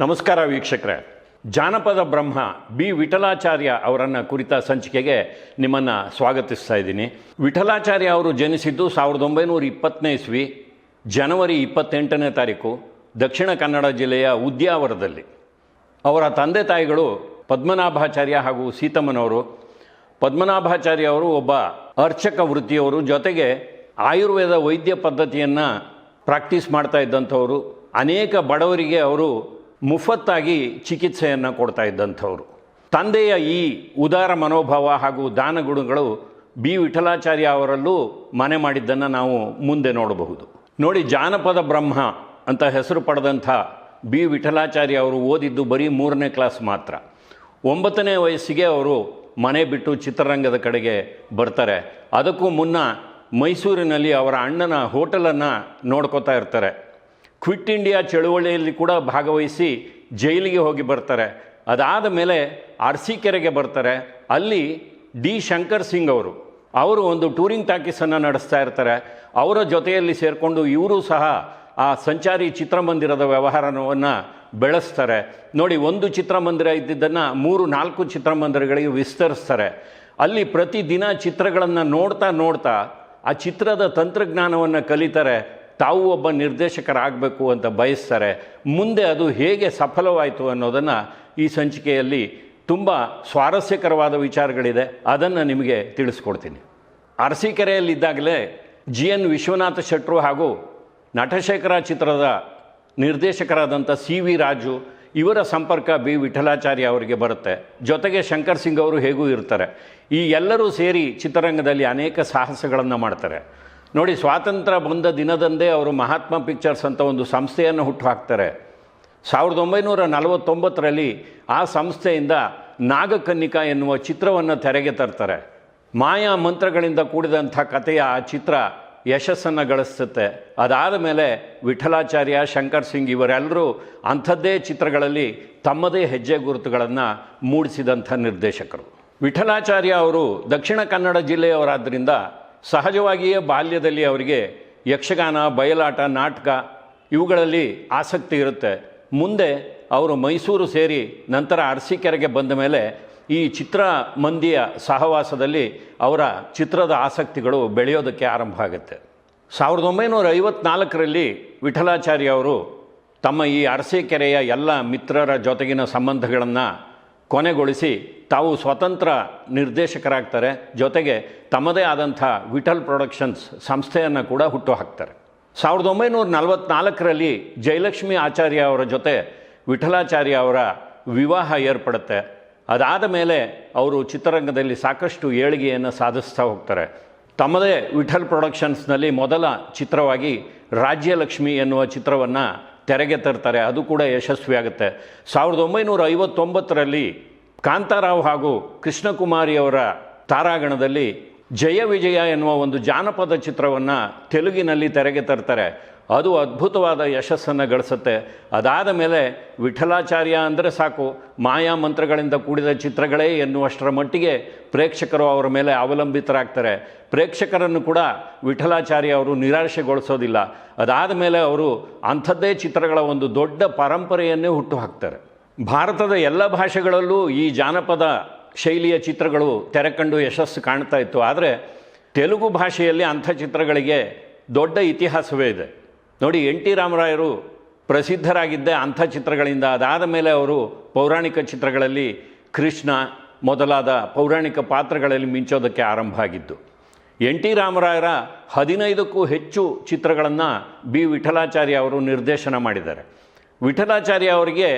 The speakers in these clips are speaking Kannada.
ನಮಸ್ಕಾರ ವೀಕ್ಷಕರೇ. ಜಾನಪದ ಬ್ರಹ್ಮ ಬಿ ವಿಠಲಾಚಾರ್ಯ ಅವರನ್ನು ಕುರಿತ ಸಂಚಿಕೆಗೆ ನಿಮ್ಮನ್ನು ಸ್ವಾಗತಿಸ್ತಾ ಇದ್ದೀನಿ. ವಿಠಲಾಚಾರ್ಯ ಅವರು ಜನಿಸಿದ್ದು ಸಾವಿರದ ಒಂಬೈನೂರ ಇಪ್ಪತ್ತನೇ ಇಸ್ವಿ, ಜನವರಿ ಇಪ್ಪತ್ತೆಂಟನೇ ತಾರೀಕು, ದಕ್ಷಿಣ ಕನ್ನಡ ಜಿಲ್ಲೆಯ ಉದ್ಯಾವರದಲ್ಲಿ. ಅವರ ತಂದೆ ತಾಯಿಗಳು ಪದ್ಮನಾಭಾಚಾರ್ಯ ಹಾಗೂ ಸೀತಮ್ಮನವರು. ಪದ್ಮನಾಭಾಚಾರ್ಯ ಅವರು ಒಬ್ಬ ಅರ್ಚಕ ವೃತ್ತಿಯವರು, ಜೊತೆಗೆ ಆಯುರ್ವೇದ ವೈದ್ಯ ಪದ್ಧತಿಯನ್ನು ಪ್ರಾಕ್ಟೀಸ್ ಮಾಡ್ತಾ ಇದ್ದಂಥವರು. ಅನೇಕ ಬಡವರಿಗೆ ಅವರು ಮುಫತ್ತಾಗಿ ಚಿಕಿತ್ಸೆಯನ್ನು ಕೊಡ್ತಾ ಇದ್ದಂಥವ್ರು. ತಂದೆಯ ಈ ಉದಾರ ಮನೋಭಾವ ಹಾಗೂ ದಾನಗುಣಗಳು ಬಿ ವಿಠಲಾಚಾರ್ಯ ಅವರಲ್ಲೂ ಮನೆ ಮಾಡಿದ್ದನ್ನು ನಾವು ಮುಂದೆ ನೋಡಬಹುದು. ನೋಡಿ, ಜಾನಪದ ಬ್ರಹ್ಮ ಅಂತ ಹೆಸರು ಪಡೆದಂಥ ಬಿ ವಿಠಲಾಚಾರ್ಯ ಅವರು ಓದಿದ್ದು ಬರೀ ಮೂರನೇ ಕ್ಲಾಸ್ ಮಾತ್ರ. ಒಂಬತ್ತನೇ ವಯಸ್ಸಿಗೆ ಅವರು ಮನೆ ಬಿಟ್ಟು ಚಿತ್ರರಂಗದ ಕಡೆಗೆ ಬರ್ತಾರೆ. ಅದಕ್ಕೂ ಮುನ್ನ ಮೈಸೂರಿನಲ್ಲಿ ಅವರ ಅಣ್ಣನ ಹೋಟೆಲನ್ನು ನೋಡ್ಕೋತಾ ಇರ್ತಾರೆ. ಕ್ವಿಟ್ ಇಂಡಿಯಾ ಚಳುವಳಿಯಲ್ಲಿ ಕೂಡ ಭಾಗವಹಿಸಿ ಜೈಲಿಗೆ ಹೋಗಿ ಬರ್ತಾರೆ. ಅದಾದ ಮೇಲೆ ಅರಸೀಕೆರೆಗೆ ಬರ್ತಾರೆ. ಅಲ್ಲಿ ಡಿ ಶಂಕರ್ ಸಿಂಗ್ ಅವರು ಅವರು ಒಂದು ಟೂರಿಂಗ್ ಟಾಕೀಸನ್ನು ನಡೆಸ್ತಾ ಇರ್ತಾರೆ. ಅವರ ಜೊತೆಯಲ್ಲಿ ಸೇರಿಕೊಂಡು ಇವರು ಸಹ ಆ ಸಂಚಾರಿ ಚಿತ್ರಮಂದಿರದ ವ್ಯವಹಾರವನ್ನು ಬೆಳೆಸ್ತಾರೆ. ನೋಡಿ, ಒಂದು ಚಿತ್ರಮಂದಿರ ಇದ್ದಿದ್ದನ್ನು ಮೂರು, ನಾಲ್ಕು ಚಿತ್ರಮಂದಿರಗಳಿಗೆ ವಿಸ್ತರಿಸ್ತಾರೆ. ಅಲ್ಲಿ ಪ್ರತಿದಿನ ಚಿತ್ರಗಳನ್ನು ನೋಡ್ತಾ ನೋಡ್ತಾ ಆ ಚಿತ್ರದ ತಂತ್ರಜ್ಞಾನವನ್ನು ಕಲಿತಾರೆ. ತಾವು ಒಬ್ಬ ನಿರ್ದೇಶಕರಾಗಬೇಕು ಅಂತ ಬಯಸ್ತಾರೆ, ಮುಂದೆ ಅದು ಹೇಗೆ ಸಫಲವಾಯಿತು ಅನ್ನೋದನ್ನು ಈ ಸಂಚಿಕೆಯಲ್ಲಿ ತುಂಬ ಸ್ವಾರಸ್ಯಕರವಾದ ವಿಚಾರಗಳಿದೆ. ಅದನ್ನು ನಿಮಗೆ ತಿಳಿಸ್ಕೊಡ್ತೀನಿ. ಅರಸೀಕೆರೆಯಲ್ಲಿದ್ದಾಗಲೇ ಜಿ ಎನ್ ವಿಶ್ವನಾಥ ಶೆಟ್ಟರು ಹಾಗೂ ನಟಶೇಖರ ಚಿತ್ರದ ನಿರ್ದೇಶಕರಾದಂಥ ಸಿ ವಿ ರಾಜು ಇವರ ಸಂಪರ್ಕ ಬಿ ವಿಠಲಾಚಾರ್ಯ ಅವರಿಗೆ ಬರುತ್ತೆ. ಜೊತೆಗೆ ಶಂಕರ್ ಸಿಂಗ್ ಅವರು ಹೇಗೂ ಇರ್ತಾರೆ. ಈ ಎಲ್ಲರೂ ಸೇರಿ ಚಿತ್ರರಂಗದಲ್ಲಿ ಅನೇಕ ಸಾಹಸಗಳನ್ನು ಮಾಡ್ತಾರೆ. ನೋಡಿ, ಸ್ವಾತಂತ್ರ್ಯ ಬಂದ ದಿನದಂದೇ ಅವರು ಮಹಾತ್ಮ ಪಿಕ್ಚರ್ಸ್ ಅಂತ ಒಂದು ಸಂಸ್ಥೆಯನ್ನು ಹುಟ್ಟು ಹಾಕ್ತಾರೆ ಸಾವಿರದ ಒಂಬೈನೂರ ನಲವತ್ತೊಂಬತ್ತರಲ್ಲಿ ಆ ಸಂಸ್ಥೆಯಿಂದ ನಾಗಕನ್ನಿಕಾ ಎನ್ನುವ ಚಿತ್ರವನ್ನು ತೆರೆಗೆ ತರ್ತಾರೆ. ಮಾಯಾ ಮಂತ್ರಗಳಿಂದ ಕೂಡಿದಂಥ ಕಥೆಯ ಆ ಚಿತ್ರ ಯಶಸ್ಸನ್ನು ಗಳಿಸುತ್ತೆ. ಅದಾದ ಮೇಲೆ ವಿಠಲಾಚಾರ್ಯ ಶಂಕರ್ ಸಿಂಗ್ ಇವರೆಲ್ಲರೂ ಅಂಥದ್ದೇ ಚಿತ್ರಗಳಲ್ಲಿ ತಮ್ಮದೇ ಹೆಜ್ಜೆ ಗುರುತುಗಳನ್ನು ಮೂಡಿಸಿದಂಥ ನಿರ್ದೇಶಕರು. ವಿಠಲಾಚಾರ್ಯ ಅವರು ದಕ್ಷಿಣ ಕನ್ನಡ ಜಿಲ್ಲೆಯವರಾದ್ದರಿಂದ ಸಹಜವಾಗಿಯೇ ಬಾಲ್ಯದಲ್ಲಿ ಅವರಿಗೆ ಯಕ್ಷಗಾನ, ಬಯಲಾಟ, ನಾಟಕ ಇವುಗಳಲ್ಲಿ ಆಸಕ್ತಿ ಇರುತ್ತೆ. ಮುಂದೆ ಅವರು ಮೈಸೂರು ಸೇರಿ ನಂತರ ಅರಸೀಕೆರೆಗೆ ಬಂದ ಮೇಲೆ ಈ ಚಿತ್ರ ಮಂದಿಯ ಸಹವಾಸದಲ್ಲಿ ಅವರ ಚಿತ್ರದ ಆಸಕ್ತಿಗಳು ಬೆಳೆಯೋದಕ್ಕೆ ಆರಂಭ ಆಗುತ್ತೆ. ಸಾವಿರದ ಒಂಬೈನೂರ ಐವತ್ನಾಲ್ಕರಲ್ಲಿ ವಿಠಲಾಚಾರ್ಯ ಅವರು ತಮ್ಮ ಈ ಅರಸೀಕೆರೆಯ ಎಲ್ಲ ಮಿತ್ರರ ಜೊತೆಗಿನ ಸಂಬಂಧಗಳನ್ನು ಕೊನೆಗೊಳಿಸಿ ತಾವು ಸ್ವತಂತ್ರ ನಿರ್ದೇಶಕರಾಗ್ತಾರೆ, ಜೊತೆಗೆ ತಮ್ಮದೇ ಆದಂಥ ವಿಠಲ್ ಪ್ರೊಡಕ್ಷನ್ಸ್ ಸಂಸ್ಥೆಯನ್ನು ಕೂಡ ಹುಟ್ಟು ಹಾಕ್ತಾರೆ ಸಾವಿರದ ಒಂಬೈನೂರ ನಲವತ್ನಾಲ್ಕರಲ್ಲಿ ಜಯಲಕ್ಷ್ಮಿ ಆಚಾರ್ಯ ಅವರ ಜೊತೆ ವಿಠಲಾಚಾರ್ಯ ಅವರ ವಿವಾಹ ಏರ್ಪಡುತ್ತೆ. ಅದಾದ ಮೇಲೆ ಅವರು ಚಿತ್ರರಂಗದಲ್ಲಿ ಸಾಕಷ್ಟು ಏಳಿಗೆಯನ್ನು ಸಾಧಿಸ್ತಾ ಹೋಗ್ತಾರೆ. ತಮ್ಮದೇ ವಿಠಲ್ ಪ್ರೊಡಕ್ಷನ್ಸ್ನಲ್ಲಿ ಮೊದಲ ಚಿತ್ರವಾಗಿ ರಾಜ್ಯಲಕ್ಷ್ಮಿ ಎನ್ನುವ ಚಿತ್ರವನ್ನು ತೆರೆಗೆ ತರ್ತಾರೆ, ಅದು ಕೂಡ ಯಶಸ್ವಿಯಾಗುತ್ತೆ. ಸಾವಿರದ ಒಂಬೈನೂರ ಐವತ್ತೊಂಬತ್ತರಲ್ಲಿ ಕಾಂತಾರಾವ್ ಹಾಗೂ ಕೃಷ್ಣಕುಮಾರಿಯವರ ತಾರಾಗಣದಲ್ಲಿ ಜಯ ವಿಜಯ ಎನ್ನುವ ಒಂದು ಜಾನಪದ ಚಿತ್ರವನ್ನು ತೆಲುಗಿನಲ್ಲಿ ತೆರೆಗೆ ತರ್ತಾರೆ. ಅದು ಅದ್ಭುತವಾದ ಯಶಸ್ಸನ್ನು ಗಳಿಸುತ್ತೆ. ಅದಾದ ಮೇಲೆ ವಿಠಲಾಚಾರ್ಯ ಅಂದರೆ ಸಾಕು, ಮಾಯಾ ಮಂತ್ರಗಳಿಂದ ಕೂಡಿದ ಚಿತ್ರಗಳೇ ಎನ್ನುವಷ್ಟರ ಮಟ್ಟಿಗೆ ಪ್ರೇಕ್ಷಕರು ಅವರ ಮೇಲೆ ಅವಲಂಬಿತರಾಗ್ತಾರೆ. ಪ್ರೇಕ್ಷಕರನ್ನು ಕೂಡ ವಿಠಲಾಚಾರ್ಯ ಅವರು ನಿರಾಶೆಗೊಳಿಸೋದಿಲ್ಲ. ಅದಾದ ಮೇಲೆ ಅವರು ಅಂಥದ್ದೇ ಚಿತ್ರಗಳ ಒಂದು ದೊಡ್ಡ ಪರಂಪರೆಯನ್ನೇ ಹುಟ್ಟು ಹಾಕ್ತಾರೆ ಭಾರತದ ಎಲ್ಲ ಭಾಷೆಗಳಲ್ಲೂ ಈ ಜಾನಪದ ಶೈಲಿಯ ಚಿತ್ರಗಳು ತೆರೆಕಂಡು ಯಶಸ್ಸು ಕಾಣ್ತಾ ಇತ್ತು. ಆದರೆ ತೆಲುಗು ಭಾಷೆಯಲ್ಲಿ ಅಂಥ ಚಿತ್ರಗಳಿಗೆ ದೊಡ್ಡ ಇತಿಹಾಸವೇ ಇದೆ. ನೋಡಿ, ಎನ್ ಟಿ ರಾಮರಾಯರು ಪ್ರಸಿದ್ಧರಾಗಿದ್ದ ಅಂಥ ಚಿತ್ರಗಳಿಂದ ಅದಾದ ಮೇಲೆ ಅವರು ಪೌರಾಣಿಕ ಚಿತ್ರಗಳಲ್ಲಿ ಕೃಷ್ಣ ಮೊದಲಾದ ಪೌರಾಣಿಕ ಪಾತ್ರಗಳಲ್ಲಿ ಮಿಂಚೋದಕ್ಕೆ ಆರಂಭ ಆಗಿದ್ದು, ಎನ್ ಟಿ ರಾಮರಾಯರ ಹದಿನೈದಕ್ಕೂ ಹೆಚ್ಚು ಚಿತ್ರಗಳನ್ನು ಬಿ ವಿಠಲಾಚಾರ್ಯ ಅವರು ನಿರ್ದೇಶನ ಮಾಡಿದ್ದಾರೆ. ವಿಠಲಾಚಾರ್ಯ ಅವರಿಗೆ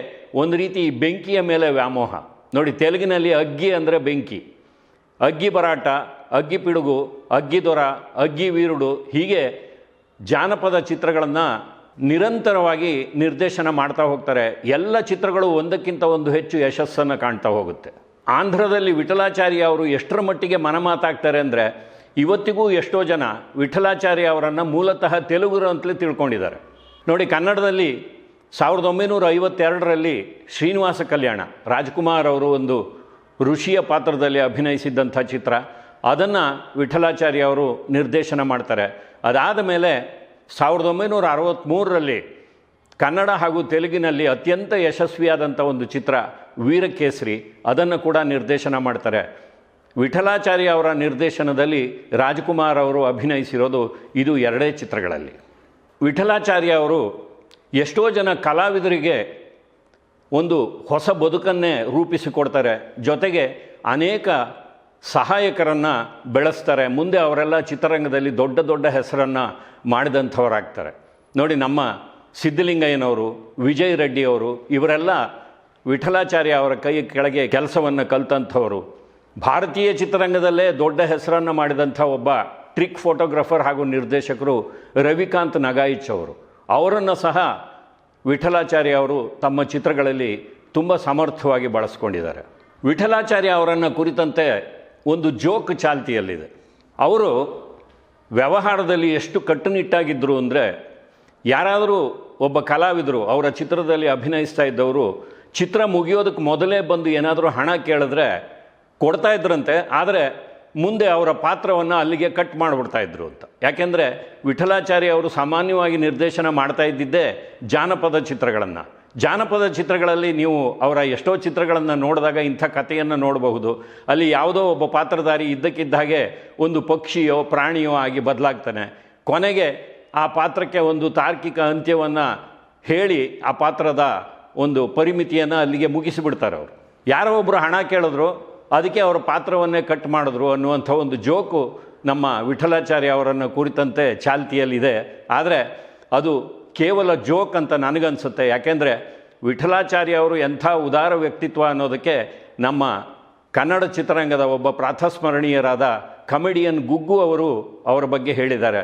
ಒಂದು ರೀತಿ ಬೆಂಕಿಯ ಮೇಲೆ ವ್ಯಾಮೋಹ. ನೋಡಿ, ತೆಲುಗಿನಲ್ಲಿ ಅಗ್ಗಿ ಅಂದರೆ ಬೆಂಕಿ. ಅಗ್ಗಿ ಬರಾಟ, ಅಗ್ಗಿ ಪಿಡುಗು, ಅಗ್ಗಿ ದೊರ, ಅಗ್ಗಿ ವೀರುಡು, ಹೀಗೆ ಜಾನಪದ ಚಿತ್ರಗಳನ್ನು ನಿರಂತರವಾಗಿ ನಿರ್ದೇಶನ ಮಾಡ್ತಾ ಹೋಗ್ತಾರೆ. ಎಲ್ಲ ಚಿತ್ರಗಳು ಒಂದಕ್ಕಿಂತ ಒಂದು ಹೆಚ್ಚು ಯಶಸ್ಸನ್ನು ಕಾಣ್ತಾ ಹೋಗುತ್ತೆ. ಆಂಧ್ರದಲ್ಲಿ ವಿಠಲಾಚಾರ್ಯ ಅವರು ಎಷ್ಟರ ಮಟ್ಟಿಗೆ ಮನಮಾತಾಗ್ತಾರೆ ಅಂದರೆ ಇವತ್ತಿಗೂ ಎಷ್ಟೋ ಜನ ವಿಠಲಾಚಾರ್ಯ ಅವರನ್ನು ಮೂಲತಃ ತೆಲುಗುರು ಅಂತಲೇ ತಿಳ್ಕೊಂಡಿದ್ದಾರೆ. ನೋಡಿ, ಕನ್ನಡದಲ್ಲಿ ಸಾವಿರದ ಒಂಬೈನೂರ ಐವತ್ತೆರಡರಲ್ಲಿ ಶ್ರೀನಿವಾಸ ಕಲ್ಯಾಣ, ರಾಜ್ಕುಮಾರ್ ಅವರು ಒಂದು ಋಷಿಯ ಪಾತ್ರದಲ್ಲಿ ಅಭಿನಯಿಸಿದ್ದಂಥ ಚಿತ್ರ. ಅದನ್ನು ವಿಠಲಾಚಾರ್ಯ ಅವರು ನಿರ್ದೇಶನ ಮಾಡ್ತಾರೆ. ಅದಾದ ಮೇಲೆ ಸಾವಿರದ ಒಂಬೈನೂರ ಅರವತ್ತ್ಮೂರರಲ್ಲಿ ಕನ್ನಡ ಹಾಗೂ ತೆಲುಗಿನಲ್ಲಿ ಅತ್ಯಂತ ಯಶಸ್ವಿಯಾದಂಥ ಒಂದು ಚಿತ್ರ ವೀರಕೇಸರಿ, ಅದನ್ನು ಕೂಡ ನಿರ್ದೇಶನ ಮಾಡ್ತಾರೆ. ವಿಠಲಾಚಾರ್ಯ ಅವರ ನಿರ್ದೇಶನದಲ್ಲಿ ರಾಜ್ಕುಮಾರ್ ಅವರು ಅಭಿನಯಿಸಿರೋದು ಇದು ಎರಡೇ ಚಿತ್ರಗಳಲ್ಲಿ. ವಿಠಲಾಚಾರ್ಯ ಅವರು ಎಷ್ಟೋ ಜನ ಕಲಾವಿದರಿಗೆ ಒಂದು ಹೊಸ ಬದುಕನ್ನೇ ರೂಪಿಸಿಕೊಡ್ತಾರೆ. ಜೊತೆಗೆ ಅನೇಕ ಸಹಾಯಕರನ್ನು ಬೆಳೆಸ್ತಾರೆ. ಮುಂದೆ ಅವರೆಲ್ಲ ಚಿತ್ರರಂಗದಲ್ಲಿ ದೊಡ್ಡ ದೊಡ್ಡ ಹೆಸರನ್ನು ಮಾಡಿದಂಥವರಾಗ್ತಾರೆ. ನೋಡಿ ನಮ್ಮ ಸಿದ್ಧಲಿಂಗಯ್ಯನವರು, ವಿಜಯ್ ರೆಡ್ಡಿಯವರು, ಇವರೆಲ್ಲ ವಿಠಲಾಚಾರ್ಯ ಅವರ ಕೈ ಕೆಳಗೆ ಕೆಲಸವನ್ನು ಕಲ್ತಂಥವರು. ಭಾರತೀಯ ಚಿತ್ರರಂಗದಲ್ಲೇ ದೊಡ್ಡ ಹೆಸರನ್ನು ಮಾಡಿದಂಥ ಒಬ್ಬ ಟ್ರಿಕ್ ಫೋಟೋಗ್ರಾಫರ್ ಹಾಗೂ ನಿರ್ದೇಶಕರು ರವಿಕಾಂತ್ ನಗಾಯಿಚ್ ಅವರು. ಅವರನ್ನು ಸಹ ವಿಠಲಾಚಾರ್ಯ ಅವರು ತಮ್ಮ ಚಿತ್ರಗಳಲ್ಲಿ ತುಂಬ ಸಮರ್ಥವಾಗಿ ಬಳಸ್ಕೊಂಡಿದ್ದಾರೆ. ವಿಠಲಾಚಾರ್ಯ ಅವರನ್ನು ಕುರಿತಂತೆ ಒಂದು ಜೋಕ್ ಚಾಲ್ತಿಯಲ್ಲಿದೆ. ಅವರು ವ್ಯವಹಾರದಲ್ಲಿ ಎಷ್ಟು ಕಟ್ಟುನಿಟ್ಟಾಗಿದ್ದರು ಅಂದರೆ ಯಾರಾದರೂ ಒಬ್ಬ ಕಲಾವಿದರು ಅವರ ಚಿತ್ರದಲ್ಲಿ ಅಭಿನಯಿಸ್ತಾ ಇದ್ದವರು ಚಿತ್ರ ಮುಗಿಯೋದಕ್ಕೆ ಮೊದಲೇ ಬಂದು ಏನಾದರೂ ಹಣ ಕೇಳಿದ್ರೆ ಕೊಡ್ತಾ ಇದ್ರಂತೆ, ಆದರೆ ಮುಂದೆ ಅವರ ಪಾತ್ರವನ್ನು ಅಲ್ಲಿಗೆ ಕಟ್ ಮಾಡಿಬಿಡ್ತಾ ಇದ್ರು ಅಂತ. ಯಾಕೆಂದರೆ ವಿಠಲಾಚಾರ್ಯ ಅವರು ಸಾಮಾನ್ಯವಾಗಿ ನಿರ್ದೇಶನ ಮಾಡ್ತಾ ಇದ್ದಿದ್ದೇ ಜಾನಪದ ಚಿತ್ರಗಳನ್ನು. ಜಾನಪದ ಚಿತ್ರಗಳಲ್ಲಿ ನೀವು ಅವರ ಎಷ್ಟೋ ಚಿತ್ರಗಳನ್ನು ನೋಡಿದಾಗ ಇಂಥ ಕಥೆಯನ್ನು ನೋಡಬಹುದು. ಅಲ್ಲಿ ಯಾವುದೋ ಒಬ್ಬ ಪಾತ್ರಧಾರಿ ಇದ್ದಕ್ಕಿದ್ದ ಹಾಗೆ ಒಂದು ಪಕ್ಷಿಯೋ ಪ್ರಾಣಿಯೋ ಆಗಿ ಬದಲಾಗ್ತಾನೆ. ಕೊನೆಗೆ ಆ ಪಾತ್ರಕ್ಕೆ ಒಂದು ತಾರ್ಕಿಕ ಅಂತ್ಯವನ್ನು ಹೇಳಿ ಆ ಪಾತ್ರದ ಒಂದು ಪರಿಮಿತಿಯನ್ನು ಅಲ್ಲಿಗೆ ಮುಗಿಸಿಬಿಡ್ತಾರೆ ಅವರು. ಯಾರೋ ಒಬ್ಬರು ಹಣ ಕೇಳಿದ್ರು, ಅದಕ್ಕೆ ಅವರ ಪಾತ್ರವನ್ನೇ ಕಟ್ ಮಾಡಿದ್ರು ಅನ್ನುವಂಥ ಒಂದು ಜೋಕು ನಮ್ಮ ವಿಠಲಾಚಾರ್ಯ ಅವರನ್ನು ಕುರಿತಂತೆ ಚಾಲ್ತಿಯಲ್ಲಿದೆ. ಆದರೆ ಅದು ಕೇವಲ ಜೋಕ್ ಅಂತ ನನಗನ್ಸುತ್ತೆ. ಯಾಕೆಂದರೆ ವಿಠಲಾಚಾರ್ಯ ಅವರು ಎಂಥ ಉದಾರ ವ್ಯಕ್ತಿತ್ವ ಅನ್ನೋದಕ್ಕೆ ನಮ್ಮ ಕನ್ನಡ ಚಿತ್ರರಂಗದ ಒಬ್ಬ ಪ್ರಾತಸ್ಮರಣೀಯರಾದ ಕಮಿಡಿಯನ್ ಗುಗ್ಗು ಅವರು ಅವರ ಬಗ್ಗೆ ಹೇಳಿದ್ದಾರೆ.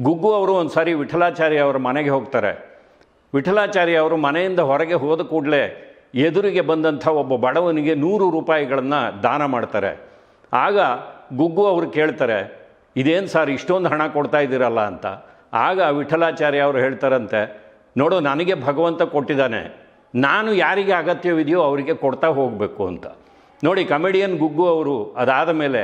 ಗುಗ್ಗು ಅವರು ಒಂದು ಸಾರಿ ವಿಠಲಾಚಾರ್ಯ ಅವರ ಮನೆಗೆ ಹೋಗ್ತಾರೆ. ವಿಠಲಾಚಾರ್ಯ ಅವರು ಮನೆಯಿಂದ ಹೊರಗೆ ಹೋದ ಕೂಡಲೇ ಎದುರಿಗೆ ಬಂದಂಥ ಒಬ್ಬ ಬಡವನಿಗೆ ನೂರು ರೂಪಾಯಿಗಳನ್ನು ದಾನ ಮಾಡ್ತಾರೆ. ಆಗ ಗುಗ್ಗು ಅವರು ಕೇಳ್ತಾರೆ, ಇದೇನು ಸರ್ ಇಷ್ಟೊಂದು ಹಣ ಕೊಡ್ತಾ ಇದ್ದೀರಲ್ಲ? ಅಂತ. ಆಗ ವಿಠಲಾಚಾರ್ಯ ಅವರು ಹೇಳ್ತಾರಂತೆ, ನೋಡು, ನನಗೆ ಭಗವಂತ ಕೊಟ್ಟಿದ್ದಾನೆ. ನಾನು ಯಾರಿಗೆ ಅಗತ್ಯವಿದೆಯೋ ಅವರಿಗೆ ಕೊಡ್ತಾ ಹೋಗಬೇಕು ಅಂತ. ನೋಡಿ ಕಮಿಡಿಯನ್ ಗುಗ್ಗು ಅವರು ಅದಾದ ಮೇಲೆ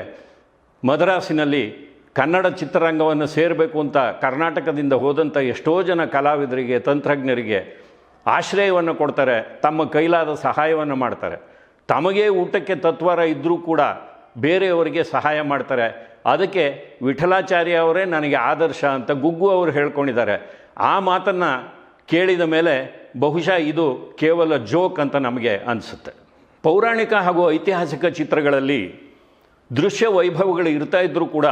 ಮದ್ರಾಸಿನಲ್ಲಿ ಕನ್ನಡ ಚಿತ್ರರಂಗವನ್ನು ಸೇರಬೇಕು ಅಂತ ಕರ್ನಾಟಕದಿಂದ ಹೋದಂಥ ಎಷ್ಟೋ ಜನ ಕಲಾವಿದರಿಗೆ, ತಂತ್ರಜ್ಞರಿಗೆ ಆಶ್ರಯವನ್ನು ಕೊಡ್ತಾರೆ, ತಮ್ಮ ಕೈಲಾದ ಸಹಾಯವನ್ನು ಮಾಡ್ತಾರೆ. ತಮಗೇ ಊಟಕ್ಕೆ ತತ್ವಾರ ಇದ್ದರೂ ಕೂಡ ಬೇರೆಯವರಿಗೆ ಸಹಾಯ ಮಾಡ್ತಾರೆ. ಅದಕ್ಕೆ ವಿಠಲಾಚಾರ್ಯ ಅವರೇ ನನಗೆ ಆದರ್ಶ ಅಂತ ಗುಗ್ಗು ಅವರು ಹೇಳ್ಕೊಂಡಿದ್ದಾರೆ. ಆ ಮಾತನ್ನು ಕೇಳಿದ ಮೇಲೆ ಬಹುಶಃ ಇದು ಕೇವಲ ಜೋಕ್ ಅಂತ ನಮಗೆ ಅನಿಸುತ್ತೆ. ಪೌರಾಣಿಕ ಹಾಗೂ ಐತಿಹಾಸಿಕ ಚಿತ್ರಗಳಲ್ಲಿ ದೃಶ್ಯ ವೈಭವಗಳು ಇರ್ತಾ ಇದ್ದರೂ ಕೂಡ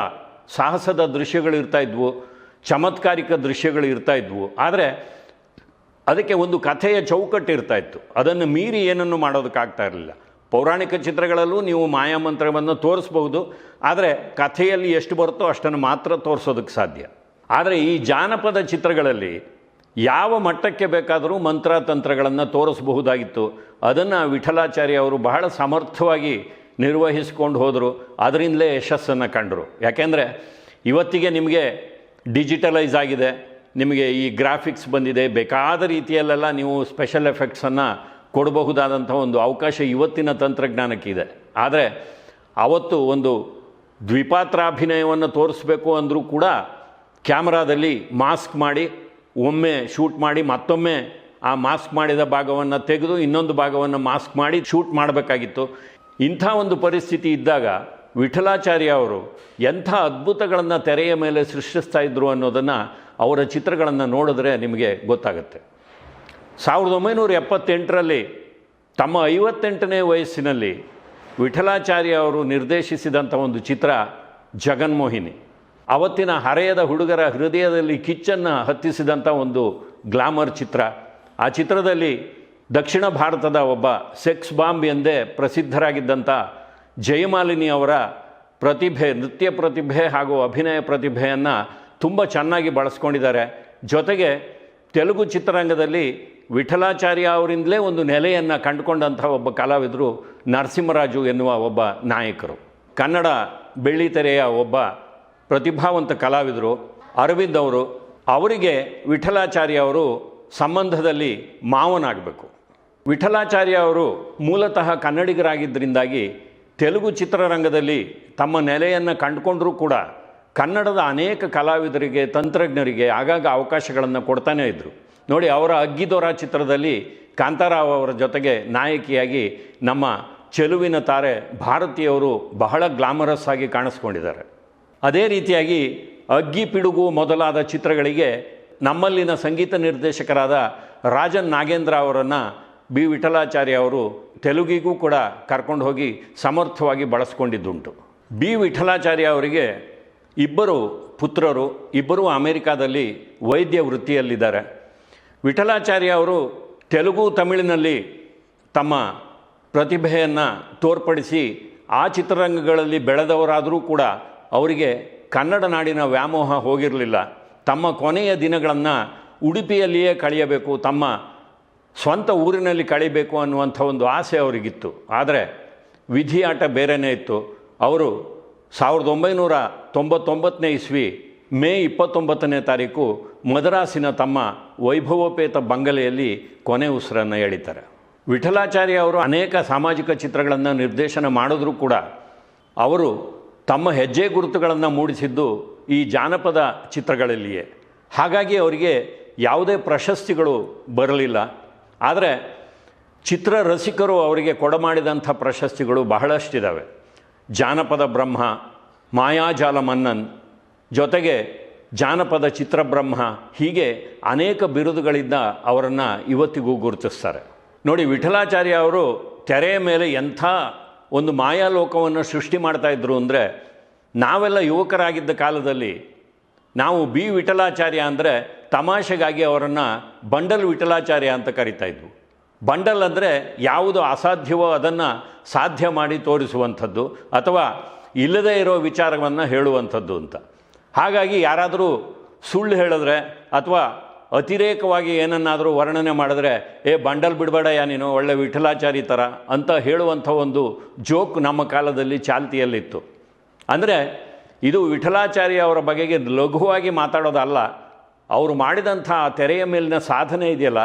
ಸಾಹಸದ ದೃಶ್ಯಗಳು ಇರ್ತಾ ಇದ್ವು, ಚಮತ್ಕಾರಿಕ ದೃಶ್ಯಗಳು ಇರ್ತಾ ಇದ್ವು. ಆದರೆ ಅದಕ್ಕೆ ಒಂದು ಕಥೆಯ ಚೌಕಟ್ಟು ಇರ್ತಾ ಇತ್ತು. ಅದನ್ನು ಮೀರಿ ಏನನ್ನು ಮಾಡೋದಕ್ಕಾಗ್ತಾ ಇರಲಿಲ್ಲ. ಪೌರಾಣಿಕ ಚಿತ್ರಗಳಲ್ಲೂ ನೀವು ಮಾಯಾಮಂತ್ರವನ್ನು ತೋರಿಸ್ಬಹುದು. ಆದರೆ ಕಥೆಯಲ್ಲಿ ಎಷ್ಟು ಬರುತ್ತೋ ಅಷ್ಟನ್ನು ಮಾತ್ರ ತೋರಿಸೋದಕ್ಕೆ ಸಾಧ್ಯ. ಆದರೆ ಈ ಜಾನಪದ ಚಿತ್ರಗಳಲ್ಲಿ ಯಾವ ಮಟ್ಟಕ್ಕೆ ಬೇಕಾದರೂ ಮಂತ್ರ ತಂತ್ರಗಳನ್ನು ತೋರಿಸಬಹುದಾಗಿತ್ತು. ಅದನ್ನು ವಿಠಲಾಚಾರ್ಯ ಅವರು ಬಹಳ ಸಮರ್ಥವಾಗಿ ನಿರ್ವಹಿಸಿಕೊಂಡು ಹೋದರು. ಅದರಿಂದಲೇ ಯಶಸ್ಸನ್ನು ಕಂಡರು. ಯಾಕೆಂದರೆ ಇವತ್ತಿಗೆ ನಿಮಗೆ ಡಿಜಿಟಲೈಸ್ ಆಗಿದೆ. ನಿಮಗೆ ಈ ಗ್ರಾಫಿಕ್ಸ್ ಬಂದಿದೆ. ಬೇಕಾದ ರೀತಿಯಲ್ಲೆಲ್ಲ ನೀವು ಸ್ಪೆಷಲ್ ಎಫೆಕ್ಟ್ಸನ್ನು ಕೊಡಬಹುದಾದಂಥ ಒಂದು ಅವಕಾಶ ಇವತ್ತಿನ ತಂತ್ರಜ್ಞಾನಕ್ಕಿದೆ. ಆದರೆ ಅವತ್ತು ಒಂದು ದ್ವಿಪಾತ್ರಾಭಿನಯವನ್ನು ತೋರಿಸ್ಬೇಕು ಅಂದರೂ ಕೂಡ ಕ್ಯಾಮ್ರಾದಲ್ಲಿ ಮಾಸ್ಕ್ ಮಾಡಿ, ಒಮ್ಮೆ ಶೂಟ್ ಮಾಡಿ, ಮತ್ತೊಮ್ಮೆ ಆ ಮಾಸ್ಕ್ ಮಾಡಿದ ಭಾಗವನ್ನು ತೆಗೆದು ಇನ್ನೊಂದು ಭಾಗವನ್ನು ಮಾಸ್ಕ್ ಮಾಡಿ ಶೂಟ್ ಮಾಡಬೇಕಾಗಿತ್ತು. ಇಂಥ ಒಂದು ಪರಿಸ್ಥಿತಿ ಇದ್ದಾಗ ವಿಠಲಾಚಾರ್ಯ ಅವರು ಎಂಥ ಅದ್ಭುತಗಳನ್ನು ತೆರೆಯ ಮೇಲೆ ಸೃಷ್ಟಿಸ್ತಾ ಇದ್ದರು ಅನ್ನೋದನ್ನು ಅವರ ಚಿತ್ರಗಳನ್ನು ನೋಡಿದ್ರೆ ನಿಮಗೆ ಗೊತ್ತಾಗುತ್ತೆ. ಸಾವಿರದ ಒಂಬೈನೂರ ಎಪ್ಪತ್ತೆಂಟರಲ್ಲಿ ತಮ್ಮ ಐವತ್ತೆಂಟನೇ ವಯಸ್ಸಿನಲ್ಲಿ ವಿಠಲಾಚಾರ್ಯ ಅವರು ನಿರ್ದೇಶಿಸಿದಂಥ ಒಂದು ಚಿತ್ರ ಜಗನ್ಮೋಹಿನಿ. ಅವತ್ತಿನ ಹರೆಯದ ಹುಡುಗರ ಹೃದಯದಲ್ಲಿ ಕಿಚ್ಚನ್ನು ಹತ್ತಿಸಿದಂಥ ಒಂದು ಗ್ಲಾಮರ್ ಚಿತ್ರ. ಆ ಚಿತ್ರದಲ್ಲಿ ದಕ್ಷಿಣ ಭಾರತದ ಒಬ್ಬ ಸೆಕ್ಸ್ ಬಾಂಬ್ ಎಂದೇ ಪ್ರಸಿದ್ಧರಾಗಿದ್ದಂಥ ಜಯಮಾಲಿನಿ ಅವರ ಪ್ರತಿಭೆ, ನೃತ್ಯ ಪ್ರತಿಭೆ ಹಾಗೂ ಅಭಿನಯ ಪ್ರತಿಭೆಯನ್ನು ತುಂಬ ಚೆನ್ನಾಗಿ ಬಳಸ್ಕೊಂಡಿದ್ದಾರೆ. ಜೊತೆಗೆ ತೆಲುಗು ಚಿತ್ರರಂಗದಲ್ಲಿ ವಿಠಲಾಚಾರ್ಯ ಅವರಿಂದಲೇ ಒಂದು ನೆಲೆಯನ್ನು ಕಂಡುಕೊಂಡಂಥ ಒಬ್ಬ ಕಲಾವಿದರು ನರಸಿಂಹರಾಜು ಎನ್ನುವ ಒಬ್ಬ ನಾಯಕರು. ಕನ್ನಡ ಬೆಳ್ಳಿತೆರೆಯ ಒಬ್ಬ ಪ್ರತಿಭಾವಂತ ಕಲಾವಿದರು ಅರವಿಂದ್ ಅವರು. ಅವರಿಗೆ ವಿಠಲಾಚಾರ್ಯ ಅವರು ಸಂಬಂಧದಲ್ಲಿ ಮಾವನಾಗಬೇಕು. ವಿಠಲಾಚಾರ್ಯ ಅವರು ಮೂಲತಃ ಕನ್ನಡಿಗರಾಗಿದ್ದರಿಂದಾಗಿ ತೆಲುಗು ಚಿತ್ರರಂಗದಲ್ಲಿ ತಮ್ಮ ನೆಲೆಯನ್ನು ಕಂಡುಕೊಂಡರೂ ಕೂಡ ಕನ್ನಡದ ಅನೇಕ ಕಲಾವಿದರಿಗೆ, ತಂತ್ರಜ್ಞರಿಗೆ ಆಗಾಗ ಅವಕಾಶಗಳನ್ನು ಕೊಡ್ತಾನೇ ಇದ್ದರು ನೋಡಿ, ಅವರ ಅಗ್ಗಿದೋರ ಚಿತ್ರದಲ್ಲಿ ಕಾಂತಾರಾವ್ ಅವರ ಜೊತೆಗೆ ನಾಯಕಿಯಾಗಿ ನಮ್ಮ ಚೆಲುವಿನ ತಾರೆ ಭಾರತೀಯವರು ಬಹಳ ಗ್ಲಾಮರಸ್ ಆಗಿ ಕಾಣಿಸ್ಕೊಂಡಿದ್ದಾರೆ. ಅದೇ ರೀತಿಯಾಗಿ ಅಗ್ಗಿ ಪಿಡುಗು ಮೊದಲಾದ ಚಿತ್ರಗಳಿಗೆ ನಮ್ಮಲ್ಲಿನ ಸಂಗೀತ ನಿರ್ದೇಶಕರಾದ ರಾಜನ್ ನಾಗೇಂದ್ರ ಅವರನ್ನು ಬಿ. ವಿಠಲಾಚಾರ್ಯ ಅವರು ತೆಲುಗಿಗೂ ಕೂಡ ಕರ್ಕೊಂಡು ಹೋಗಿ ಸಮರ್ಥವಾಗಿ ಬಳಸ್ಕೊಂಡಿದ್ದುಂಟು. ಬಿ. ವಿಠಲಾಚಾರ್ಯ ಅವರಿಗೆ ಇಬ್ಬರು ಪುತ್ರರು, ಇಬ್ಬರೂ ಅಮೆರಿಕಾದಲ್ಲಿ ವೈದ್ಯ ವೃತ್ತಿಯಲ್ಲಿದ್ದಾರೆ. ವಿಠಲಾಚಾರ್ಯ ಅವರು ತೆಲುಗು ತಮಿಳಿನಲ್ಲಿ ತಮ್ಮ ಪ್ರತಿಭೆಯನ್ನು ತೋರ್ಪಡಿಸಿ ಆ ಚಿತ್ರರಂಗಗಳಲ್ಲಿ ಬೆಳೆದವರಾದರೂ ಕೂಡ ಅವರಿಗೆ ಕನ್ನಡ ನಾಡಿನ ವ್ಯಾಮೋಹ ಹೋಗಿರಲಿಲ್ಲ. ತಮ್ಮ ಕೊನೆಯ ದಿನಗಳನ್ನು ಉಡುಪಿಯಲ್ಲಿಯೇ ಕಳೆಯಬೇಕು, ತಮ್ಮ ಸ್ವಂತ ಊರಿನಲ್ಲಿ ಕಳೀಬೇಕು ಅನ್ನುವಂಥ ಒಂದು ಆಸೆ ಅವರಿಗಿತ್ತು. ಆದರೆ ವಿಧಿಯಾಟ ಬೇರೆಯೇ ಇತ್ತು. ಅವರು ಸಾವಿರದ ಒಂಬೈನೂರ ತೊಂಬತ್ತೊಂಬತ್ತನೇ ಇಸ್ವಿ ಮೇ ಇಪ್ಪತ್ತೊಂಬತ್ತನೇ ತಾರೀಕು ಮದ್ರಾಸಿನ ತಮ್ಮ ವೈಭವೋಪೇತ ಬಂಗಲೆಯಲ್ಲಿ ಕೊನೆ ಉಸಿರನ್ನು ಎಳಿತಾರೆ. ವಿಠಲಾಚಾರ್ಯ ಅವರು ಅನೇಕ ಸಾಮಾಜಿಕ ಚಿತ್ರಗಳನ್ನು ನಿರ್ದೇಶನ ಮಾಡಿದ್ರೂ ಕೂಡ ಅವರು ತಮ್ಮ ಹೆಜ್ಜೆ ಗುರುತುಗಳನ್ನು ಮೂಡಿಸಿದ್ದು ಈ ಜಾನಪದ ಚಿತ್ರಗಳಲ್ಲಿಯೇ. ಹಾಗಾಗಿ ಅವರಿಗೆ ಯಾವುದೇ ಪ್ರಶಸ್ತಿಗಳು ಬರಲಿಲ್ಲ. ಆದರೆ ಚಿತ್ರ ರಸಿಕರು ಅವರಿಗೆ ಕೊಡಮಾಡಿದಂಥ ಪ್ರಶಸ್ತಿಗಳು ಬಹಳಷ್ಟಿದ್ದಾವೆ ಜಾನಪದ ಬ್ರಹ್ಮ, ಮಾಯಾಜಾಲ ಮನ್ನನ್ ಜೊತೆಗೆ ಜಾನಪದ ಚಿತ್ರಬ್ರಹ್ಮ ಹೀಗೆ ಅನೇಕ ಬಿರುದುಗಳಿಂದ ಅವರನ್ನು ಇವತ್ತಿಗೂ ಗುರುತಿಸ್ತಾರೆ. ನೋಡಿ, ವಿಠಲಾಚಾರ್ಯ ಅವರು ತೆರೆಯ ಮೇಲೆ ಎಂಥ ಒಂದು ಮಾಯಾಲೋಕವನ್ನು ಸೃಷ್ಟಿ ಮಾಡ್ತಾ ಇದ್ರು ಅಂದರೆ, ನಾವೆಲ್ಲ ಯುವಕರಾಗಿದ್ದ ಕಾಲದಲ್ಲಿ ನಾವು ಬಿ ವಿಠಲಾಚಾರ್ಯ ಅಂದರೆ ತಮಾಷೆಗಾಗಿ ಅವರನ್ನು ಬಂಡಲ್ ವಿಠಲಾಚಾರ್ಯ ಅಂತ ಕರಿತಾ ಇದ್ವು. ಬಂಡಲ್ ಅಂದರೆ ಯಾವುದು ಅಸಾಧ್ಯವೋ ಅದನ್ನು ಸಾಧ್ಯ ಮಾಡಿ ತೋರಿಸುವಂಥದ್ದು ಅಥವಾ ಇಲ್ಲದೇ ಇರೋ ವಿಚಾರವನ್ನು ಹೇಳುವಂಥದ್ದು ಅಂತ. ಹಾಗಾಗಿ ಯಾರಾದರೂ ಸುಳ್ಳು ಹೇಳಿದ್ರೆ ಅಥವಾ ಅತಿರೇಕವಾಗಿ ಏನನ್ನಾದರೂ ವರ್ಣನೆ ಮಾಡಿದ್ರೆ, ಏ, ಬಂಡಲ್ ಬಿಡಬೇಡಯ್ಯ ನೀನು, ಒಳ್ಳೆ ವಿಠಲಾಚಾರಿ ಥರ ಅಂತ ಹೇಳುವಂಥ ಒಂದು ಜೋಕ್ ನಮ್ಮ ಕಾಲದಲ್ಲಿ ಚಾಲ್ತಿಯಲ್ಲಿತ್ತು. ಅಂದರೆ ಇದು ವಿಠಲಾಚಾರ್ಯ ಅವರ ಬಗೆಗೆ ಲಘುವಾಗಿ ಮಾತಾಡೋದಲ್ಲ, ಅವರು ಮಾಡಿದಂಥ ತೆರೆಯ ಮೇಲಿನ ಸಾಧನೆ ಇದೆಯಲ್ಲ,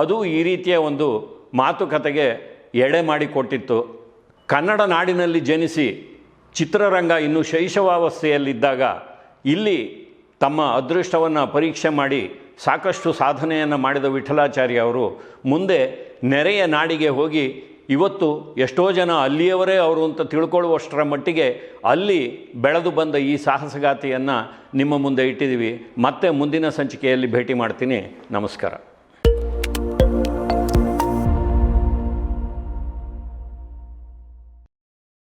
ಅದು ಈ ರೀತಿಯ ಒಂದು ಮಾತುಕತೆಗೆ ಎಡೆ ಮಾಡಿಕೊಟ್ಟಿತ್ತು ಕನ್ನಡ ನಾಡಿನಲ್ಲಿ ಜನಿಸಿ ಚಿತ್ರರಂಗ ಇನ್ನೂ ಶೈಶವಾವಸ್ಥೆಯಲ್ಲಿದ್ದಾಗ ಇಲ್ಲಿ ತಮ್ಮ ಅದೃಷ್ಟವನ್ನು ಪರೀಕ್ಷೆ ಮಾಡಿ ಸಾಕಷ್ಟು ಸಾಧನೆಯನ್ನು ಮಾಡಿದ ವಿಠಲಾಚಾರ್ಯ ಅವರು ಮುಂದೆ ನೆರೆಯ ನಾಡಿಗೆ ಹೋಗಿ ಇವತ್ತು ಎಷ್ಟೋ ಜನ ಅಲ್ಲಿಯವರೇ ಅವರು ಅಂತ ತಿಳ್ಕೊಳ್ಳುವಷ್ಟರ ಮಟ್ಟಿಗೆ ಅಲ್ಲಿ ಬೆಳೆದು ಬಂದ ಈ ಸಾಹಸಗಾತಿಯನ್ನು ನಿಮ್ಮ ಮುಂದೆ ಇಟ್ಟಿದ್ದೀವಿ. ಮತ್ತೆ ಮುಂದಿನ ಸಂಚಿಕೆಯಲ್ಲಿ ಭೇಟಿ ಮಾಡ್ತೀನಿ. ನಮಸ್ಕಾರ.